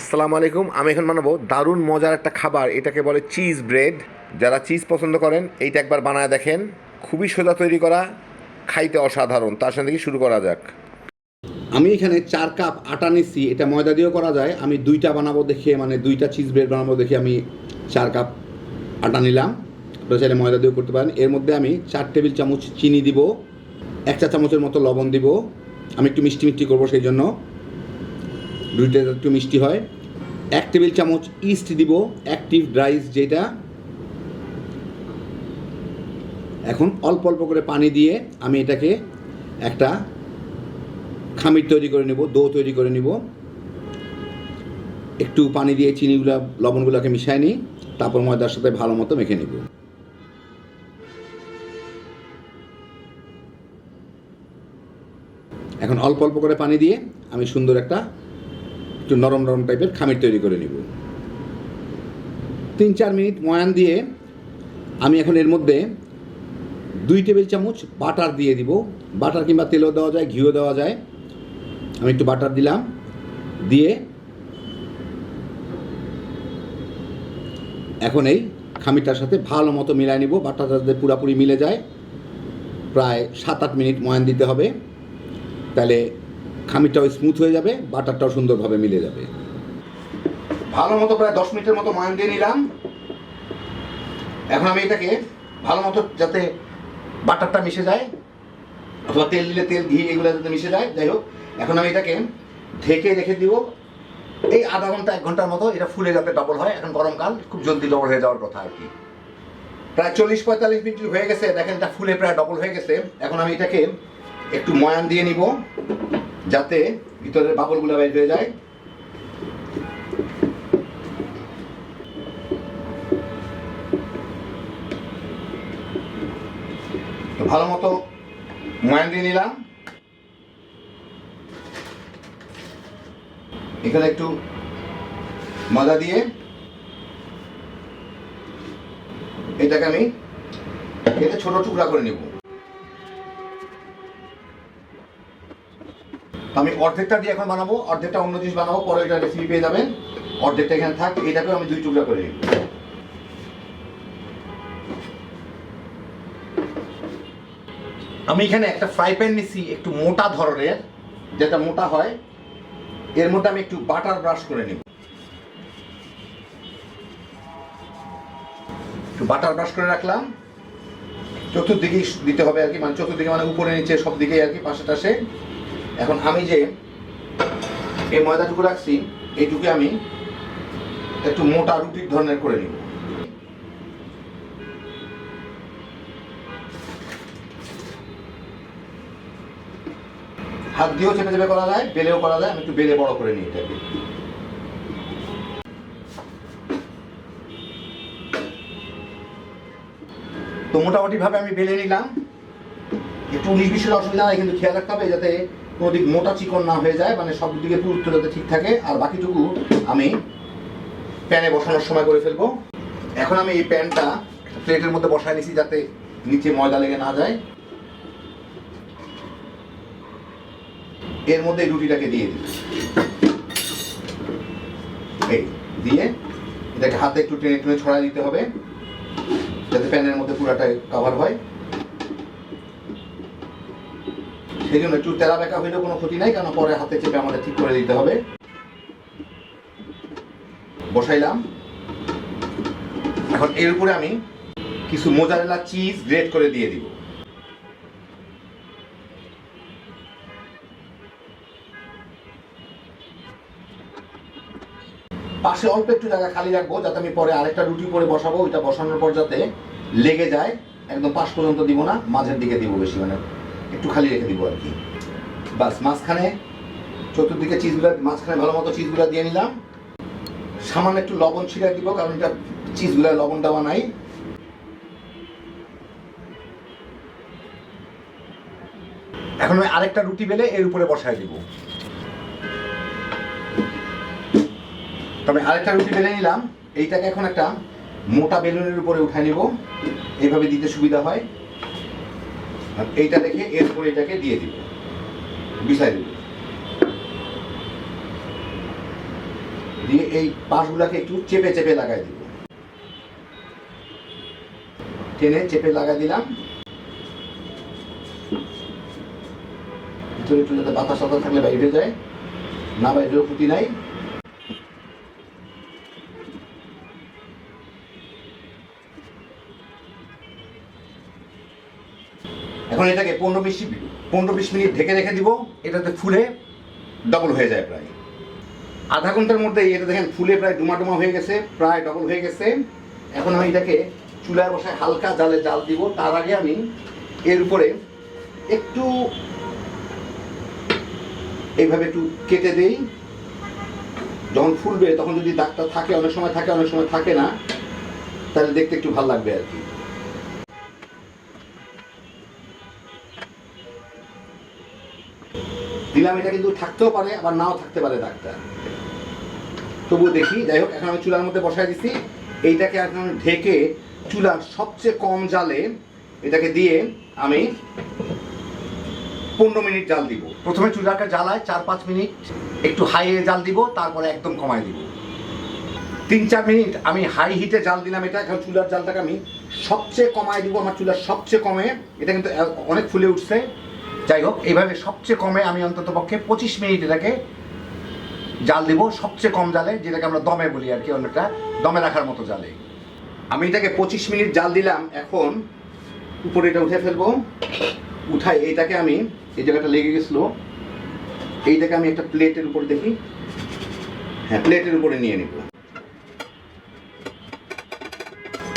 আসসালামু আলাইকুম। আমি এখন বানাবো দারুণ মজার একটা খাবার। এটাকে বলে চিজ ব্রেড। যারা চিজ পছন্দ করেন, এইটা একবার বানায় দেখেন। খুবই সোজা তৈরি করা, খাইতে অসাধারণ। তার সাথে শুরু করা যাক। আমি এখানে চার কাপ আটা নিচ্ছি এটা ময়দা দিয়েও করা যায়। আমি দুইটা বানাবো দেখে মানে দুইটা চিজ ব্রেড বানাবো দেখে আমি চার কাপ আটা নিলাম। আপনারা চাইলে ময়দা দিয়েও করতে পারেন। এর মধ্যে আমি চার টেবিল চামচ চিনি দিব। এক চা চামচের মতো লবণ দিব। আমি একটু মিষ্টি মিষ্টি করব সেই জন্য। দুইটা একটু মিষ্টি হয়, এক টেবিল চামচ ইস্ট দিব অ্যাক্টিভ ড্রাইস যেটা। এখন অল্প অল্প করে পানি দিয়ে আমি এটাকে একটা খামির তৈরি করে নেব দো তৈরি করে নিব। একটু পানি দিয়ে চিনিগুলো, লবণগুলোকে মিশাই নিই, তারপর ময়দার সাথে ভালো মতো মেখে নিব। এখন অল্প অল্প করে পানি দিয়ে আমি সুন্দর একটা একটু নরম নরম টাইপের খামির তৈরি করে নিব। তিন চার মিনিট ময়ান দিয়ে আমি এখন এর মধ্যে দুই টেবিল চামচ বাটার দিয়ে দিব। বাটার কিংবা তেলও দেওয়া যায়, ঘিও দেওয়া যায়। আমি একটু বাটার দিলাম। দিয়ে এখন এই খামিরটার সাথে ভালো মতো মিলাই নিব। বাটারটা যাতে পুরাপুরি মিলে যায়। প্রায় সাত আট মিনিট ময়ান দিতে হবে। তাহলে খামিরটাও স্মুথ হয়ে যাবে, বাটারটাও সুন্দরভাবে মিলে যাবে। ভালো মতো প্রায় দশ মিনিটের মতো ময়ান দিয়ে নিলাম। এখন আমি এটাকে ভালো মতো যাতে বাটারটা মিশে যায়, অথবা তেল দিলে তেল, ঘি এগুলো যাতে মিশে যায়, যাই হোক, এখন আমি এটাকে ঢেকে রেখে দিব। এই আধা ঘণ্টা, এক ঘণ্টার মতো এটা ফুলে যাতে ডবল হয়, এখন গরমকাল, খুব জলদি ডবল হয়ে যাওয়ার কথা আর কি। প্রায় চল্লিশ পঁয়তাল্লিশ মিনিট হয়ে গেছে, দেখেন এটা ফুলে প্রায় ডবল হয়ে গেছে। এখন আমি এটাকে একটু ময়ান দিয়ে নিব, যাতে ভিতরের বাবলগুলো বের হয়ে যায়। ভালো মতো ময়ান দিয়ে নিলাম। এখানে একটু মজা দিয়ে এটাকে আমি কেটে ছোট টুকরা করে নেব তো আমি অর্ধেকটা দিয়ে এখন বানাবো, অর্ধেকটা অন্য জিনিস বানাবো, পরে এটা রেসিপি পেয়ে যাবেন। অর্ধেকটা এখানে থাক এটাকেও আমি দুই টুকরা করে আমি এখানে একটা ফ্রাই প্যান নিছি, একটু মোটা ধরনের, যেটা মোটা হয়, এর মধ্যে আমি একটু বাটার ব্রাশ করে নিব। একটু বাটার ব্রাশ করে রাখলাম। চতুর্দিকেই দিতে হবে আর কি মানে চতুর্দিকে মানে উপরে নিচে সব দিকেই আর কি পাশে টাশে এখন আমি যে এই ময়দাটুকু রাখছি, এইটুকু আমি একটু মোটা রুটির ধরনের করে নিব। হাত দিয়েও চেপে চেপে করা যায়, বেলেও করা যায়, আমি একটু বেলে বড় করে নিই এটাকে। তো মোটামুটি ভাবে আমি বেলে নিলাম। একটু উনিশ বিশের অসুবিধা নাই, কিন্তু খেয়াল রাখতে হবে যাতে দিক মোটা চিকন না হয়ে যায় মানে সব দিকে পুরুত্ব যাতে ঠিক থাকে। আর বাকিটুকু আমি প্যানে বসানোর সময় করে ফেলব। এখন আমি এই প্যানটা প্লেটের মধ্যে বসায় নিছি যাতে নিচে ময়দা লেগে না যায়। এর মধ্যে রুটিটাকে দিয়ে দিই। এই দিয়ে এটাকে হাতে একটু টেনে টেনে ছড়াই দিতে হবে, যাতে প্যানের মধ্যে পুরাটা কভার হয়। জন্য একটু তেরা বেঁকা হইলেও কোনো ক্ষতি নাই কারণ পরে হাতে চেপে আমাদের ঠিক করে দিতে হবে। বসাইলাম। এখন এর উপরে আমি কিছু মোজারেলা চিজ গ্রেট করে দিয়ে দিব। পাশে অল্প একটু জায়গা খালি রাখব, যাতে আমি পরে আরেকটা রুটি করে বসাবো, ওইটা বসানোর পর যাতে লেগে যায়। একদম পাশ পর্যন্ত দিব না, মাঝের দিকে দিব বেশি মানে। একটু খালি রেখে দিব আর কি। বাস, মাঝখানে চতুর্দিকে চিজগুলো মাঝখানে ভালো মতো চিজগুলা দিয়ে নিলাম। সামান্য একটু লবণ ছিঁড়ে দিব, কারণ এটা চিজগুলা লবণ দেওয়া নাই। এখন আমি আরেকটা রুটি বেলে এর উপরে বসায় দিব। তবে আরেকটা রুটি বেলে নিলাম। এইটাকে এখন একটা মোটা বেলুনের উপরে উঠায় নিব। এইভাবে দিতে সুবিধা হয়। এইটা দেখে এর উপরে এটাকে দিয়ে দিব। বিষয় দিব। দিয়ে এই পাশগুলাকে একটু চেপে চেপে লাগাই দিব। টেনে চেপে লাগাই দিলাম। ভিতরে একটু যাতে বাতাস টাতাস থাকলে বাইরে যায়। না বাইরেও ক্ষতি নাই। এখন এটাকে পনেরো বিশ পনেরো বিশ মিনিট ঢেকে রেখে দিব, এটাতে ফুলে ডবল হয়ে যায় প্রায়। আধা ঘণ্টার মধ্যে এটা দেখেন ফুলে প্রায় ডুমা ডুমা হয়ে গেছে, প্রায় ডবল হয়ে গেছে। এখন আমি এটাকে চুলায় বসায় হালকা জালে জাল দিব। তার আগে আমি এর উপরে একটু এইভাবে একটু কেটে দেই। যখন ফুলবে, তখন যদি দাগটা থাকে, অনেক সময় থাকে, অনেক সময় থাকে না, তাহলে দেখতে একটু ভালো লাগবে আর কি। দিলাম, এটা কিন্তু থাকতেও পারে, আবার নাও থাকতে পারে দাগটা তবুও দেখি যাই হোক এখন আমি চুলার মধ্যে বসাই দিছি। এইটাকে এখন ঢেকে চুলার সবচেয়ে কম জালে এটাকে দিয়ে আমি পনেরো মিনিট জাল দিব। প্রথমে চুলাটা জ্বালায় চার পাঁচ মিনিট, একটু হাইয়ে জাল দিব, তারপরে একদম কমায় দিব। তিন চার মিনিট আমি হাই হিটে জাল দিলাম এটা, এখন চুলার জালটাকে আমি সবচেয়ে কমায় দিব, আমার চুলার সবচেয়ে কমে, এটা কিন্তু অনেক ফুলে উঠছে। যাই হোক, এইভাবে সবচেয়ে কমে আমি অন্তত পক্ষে পঁচিশ মিনিট এটাকে জাল দিব, সবচেয়ে কম জালে, যেটাকে আমরা দমে বলি আর কি অনেকটা দমে রাখার মতো জালে। আমি এটাকে পঁচিশ মিনিট জাল দিলাম, এখন উপরে এটা উঠে ফেলব। উঠাই, এইটাকে আমি, এই জায়গাটা লেগে গেছিল। এইটাকে আমি একটা প্লেটের উপর দেখি। হ্যাঁ প্লেটের উপরে নিয়ে নিব।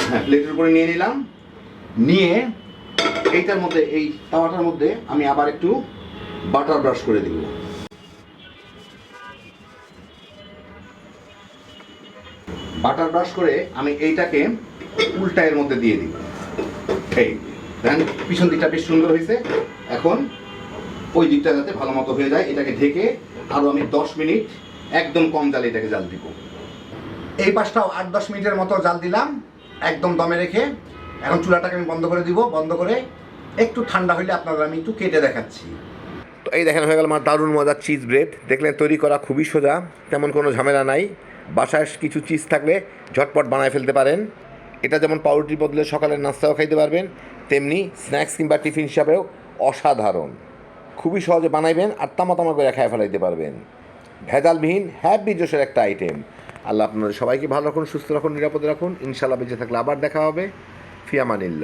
হ্যাঁ প্লেটের উপরে নিয়ে নিলাম। নিয়ে এইটার মধ্যে, এই তাওয়াটার মধ্যে আমি আবার একটু বাটার ব্রাশ করে দিব। বাটার ব্রাশ করে আমি এইটাকে উল্টা এর মধ্যে দিয়ে দিব। এই, দেখেন, পিছন দিকটা বেশ সুন্দর হয়েছে। এখন ওই দিকটা যাতে ভালো মতো হয়ে যায়, এটাকে ঢেকে আরও আমি দশ মিনিট একদম কম জালে এটাকে জাল দিব। এই পাশটাও আট দশ মিনিটের মতো জাল দিলাম, একদম দমে রেখে। এখন চুলাটাকে আমি বন্ধ করে দিব, বন্ধ করে একটু ঠান্ডা হলে আপনাদের আমি একটু কেটে দেখাচ্ছি। তো এই দেখেন, হয়ে গেল আমার দারুণ মজার চিজ ব্রেড দেখলেন, তৈরি করা খুবই সোজা, তেমন কোনো ঝামেলা নাই। বাসায় কিছু চিজ থাকলে ঝটপট বানায় ফেলতে পারেন। এটা যেমন পাউরুটির বদলে সকালের নাস্তাও খাইতে পারবেন, তেমনি স্ন্যাক্স কিংবা টিফিন হিসাবেও অসাধারণ। খুবই সহজে বানাইবেন আর তামা তামা করে খায় ফেলাইতে পারবেন। ভেজালবিহীন হ্যাপি জোশের একটা আইটেম আল্লাহ আপনাদের সবাইকে ভালো রাখুন, সুস্থ রাখুন, নিরাপদে রাখুন। ইনশাল্লাহ বেঁচে থাকলে আবার দেখা হবে। ফিয়ামানিল্লা